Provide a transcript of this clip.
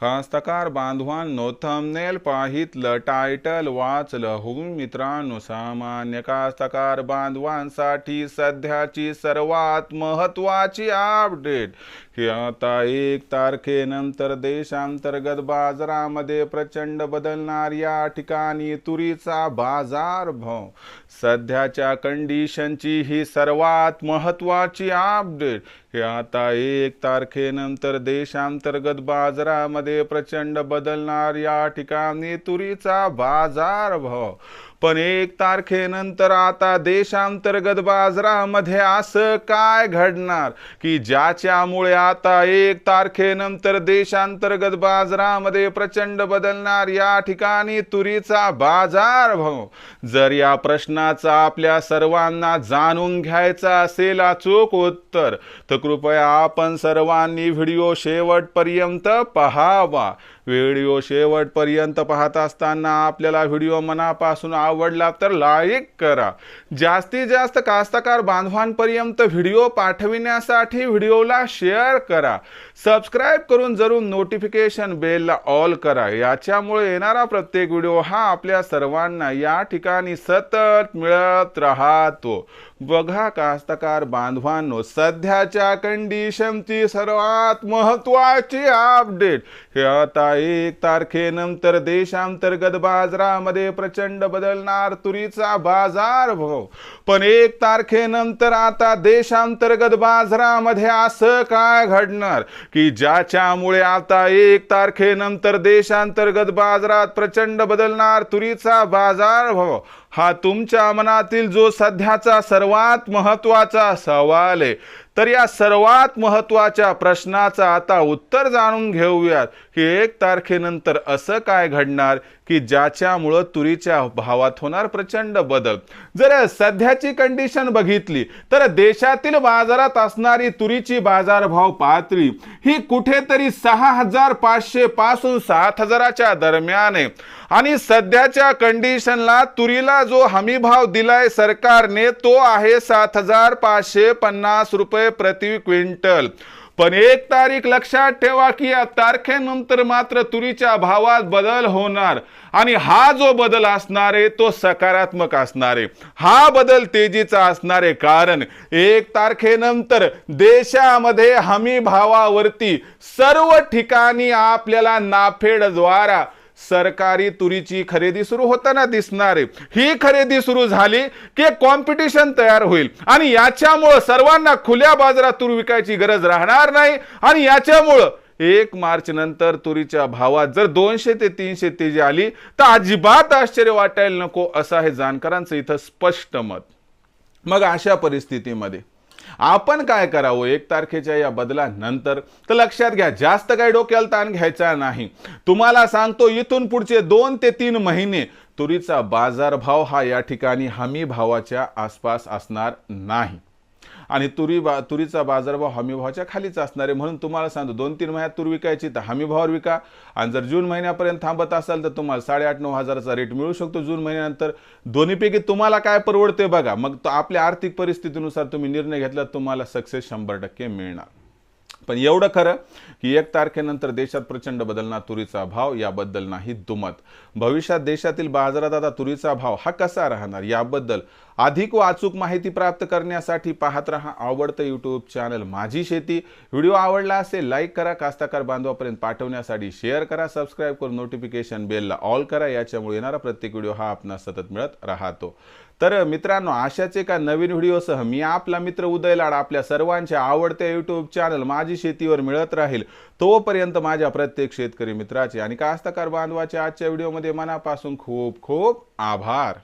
कास्तकार बांधवांनो thumbnail पाहितलं title वाचलं हो मित्रांनो सामान्य कास्तकार बांधवांसाठी सध्याची सर्वात महत्त्वाची अपडेट हे आता एक तारखेनंतर देशांतर्गत बाजारामध्ये प्रचंड बदलणार या ठिकाणी तुरीचा बाजारभाव सध्याच्या कंडिशनची ही सर्वात महत्वाची अपडेट हे आता एक तारखेनंतर देशांतर्गत बाजारामध्ये प्रचंड बदलणार या ठिकाणी तुरीचा बाजारभाव पण एक तारखेनंतर आता देशांतर्गत बाजारामध्ये असं काय घडणार? की ज्याच्यामुळे आता एक तारखेनंतर देशांतर्गत बाजारामध्ये प्रचंड बदलणार या ठिकाणी तुरीचा बाजारभाव जर या प्रश्नाचा आपल्या सर्वांना जाणून घ्यायचा असेल अचूक उत्तर तर कृपया आपण सर्वांनी व्हिडिओ शेवटपर्यंत पहावा. व्हिडिओ शेवटपर्यंत पाहत असताना आपल्याला व्हिडिओ मनापासून आवडला तर लाईक करा. जास्तीत जास्त कास्तकार बांधवांपर्यंत व्हिडिओ पाठविण्यासाठी व्हिडिओला शेअर करा. सबस्क्राईब करून जरूर नोटिफिकेशन बेलला ऑल करा. याच्यामुळे येणारा प्रत्येक व्हिडिओ हा आपल्या सर्वांना या ठिकाणी सतत मिळत राहतो. बघा कास्तकार बांधवांनो सध्याच्या कंडिशनची सर्वात महत्वाची अपडेट हे आता एक तारखेनंतर देशांतर्गत बाजारामध्ये प्रचंड बदलणार तुरीचा बाजार भाव. पण एक तारखेनंतर आता देशांतर्गत बाजारामध्ये असं काय घडणार? की ज्याच्यामुळे आता एक तारखेनंतर देशांतर्गत बाजारात प्रचंड बदलणार तुरीचा बाजार भाव? हा तुमच्या मनातील जो सध्याचा सर्वात महत्त्वाचा सवाल आहे तर या सर्वात महत्त्वाच्या प्रश्नाचा आता उत्तर जाणून घेऊयात. की एक तारखेनंतर असं काय घडणार? की ज्याच्यामुळं तुरीच्या भावात होणार प्रचंड बदल. जर सध्याची कंडिशन बघितली तर देशातील बाजारात असणारी तुरीची बाजारभाव पातळी ही कुठेतरी सहा हजार पाचशे पासून सात हजाराच्या दरम्यान आहे. आणि सध्याच्या कंडिशनला तुरीला जो हमी भाव दिलाय सरकारने तो आहे सात हजार पाचशे पन्नास रुपये प्रति क्विंटल. पण एक तारीख लक्षात ठेवा की या तारखेनंतर मात्र तुरीच्या भावात बदल होणार. आणि हा जो बदल असणार आहे तो सकारात्मक असणार आहे. हा बदल तेजीचा असणार आहे कारण एक तारखेनंतर देशामध्ये हमी भावावरती सर्व ठिकाणी आपल्याला नाफेडद्वारा सरकारी तुरीची खरेदी सुरू होताना दिसणार आहे. ही खरेदी सुरू झाली की कॉम्पिटिशन तयार होईल. आणि याच्यामुळं सर्वांना खुल्या बाजारात तूर विकायची गरज राहणार नाही. आणि याच्यामुळं एक मार्च नंतर तुरीच्या भावात जर दोनशे ते तीनशे तेजी आली तर अजिबात आश्चर्य वाटायला नको असं आहे जाणकारांचं इथं स्पष्ट मत. मग अशा परिस्थितीमध्ये आपण काय करावं? एक तारखेच्या या बदलानंतर तर लक्षात घ्या जास्त काही डोक्याला ताण घ्यायचा नाही. तुम्हाला सांगतो इथून पुढचे दोन ते तीन महिने तुरीचा बाजारभाव हा या ठिकाणी हमी भावाच्या आसपास असणार नाही. आणि तुरी बा तुरीचा बाजारभाव हमीभावाच्या खालीच असणार आहे म्हणून तुम्हाला सांगतो दोन तीन महिन्यात तूर विकायची तर हमीभावावर विका. आणि जर जून महिन्यापर्यंत थांबत असाल तर तुम्हाला साडेआठ नऊ हजाराचा रेट मिळू शकतो जून महिन्यानंतर. दोन्हीपैकी तुम्हाला काय परवडते बघा. मग तो आपल्या आर्थिक परिस्थितीनुसार तुम्ही निर्णय घेतला तुम्हाला सक्सेस शंभर टक्के मिळणार. पण एवढं खरं की एक तारखेनंतर देशात प्रचंड बदलणार तुरीचा भाव याबद्दल नाही दुमत. भविष्यात देशातील बाजारात आता तुरीचा भाव हा कसा राहणार? याबद्दल अधिक व अचूक माहिती प्राप्त करण्यासाठी पाहत रहा आवडतं यूट्यूब चॅनल माझी शेती. व्हिडिओ आवडला असेल लाईक करा. कास्ताकार बांधवापर्यंत पाठवण्यासाठी शेअर करा. सबस्क्राईब करून नोटिफिकेशन बेलला ऑल करा. याच्यामुळे येणारा प्रत्येक व्हिडिओ हा आपणास सतत मिळत राहतो. तर मित्रांनो अशाच एका नवीन व्हिडिओसह मी आपला मित्र उदय लाड आपल्या सर्वांच्या आवडत्या यूट्यूब चॅनल माझी शेतीवर मिळत राहील तोपर्यंत माझ्या प्रत्येक शेतकरी मित्राचे आणि कास्तकार बांधवाच्या आजच्या व्हिडिओमध्ये मनापासून खूप खूप आभार.